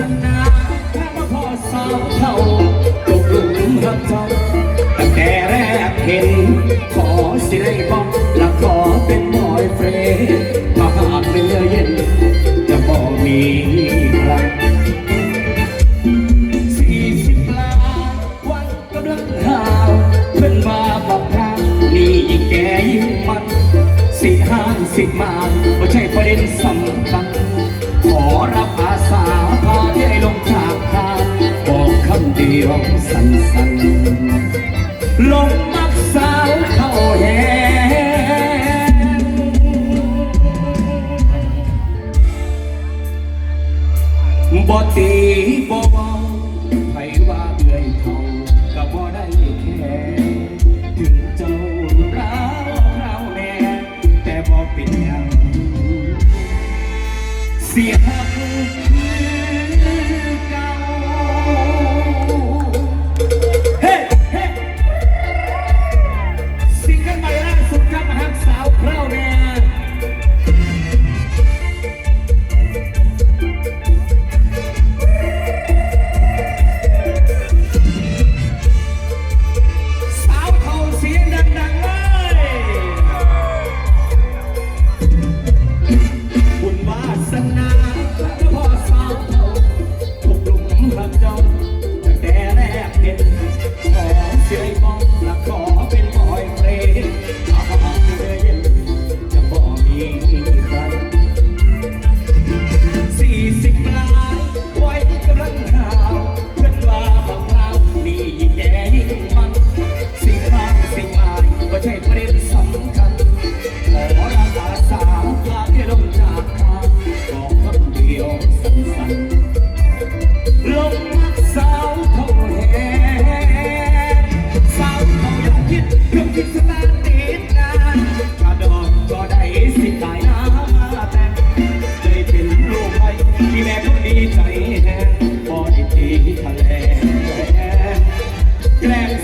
สนาถ้ามาพอสาวเทาตกหลุมรักเจ้าตั้งแต่แรกเห็น ขอสิได้บอกและขอเป็นบอยเฟรนด์ถ้าหากเรือเย็น จะบอกมีใครสี่สิบล้านวันกำลังหาวเพิ่นมาบอกทางนี่ยิ่งแก่ยิ่งมัน สิห้างสิมาไม่ใช่ประเด็นสำคัญ ยวสั่นสั่นลงมักสาวเข้าแหงบ่ตีบ่เบา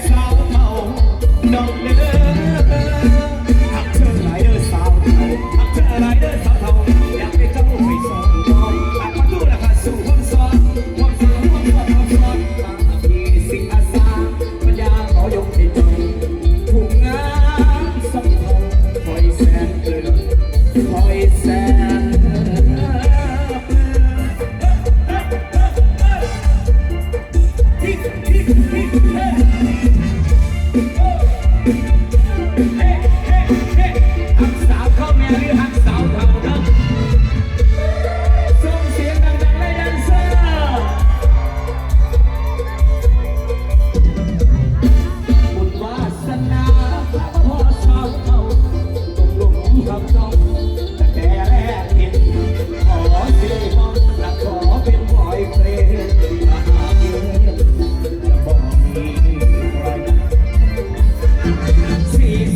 Let's. see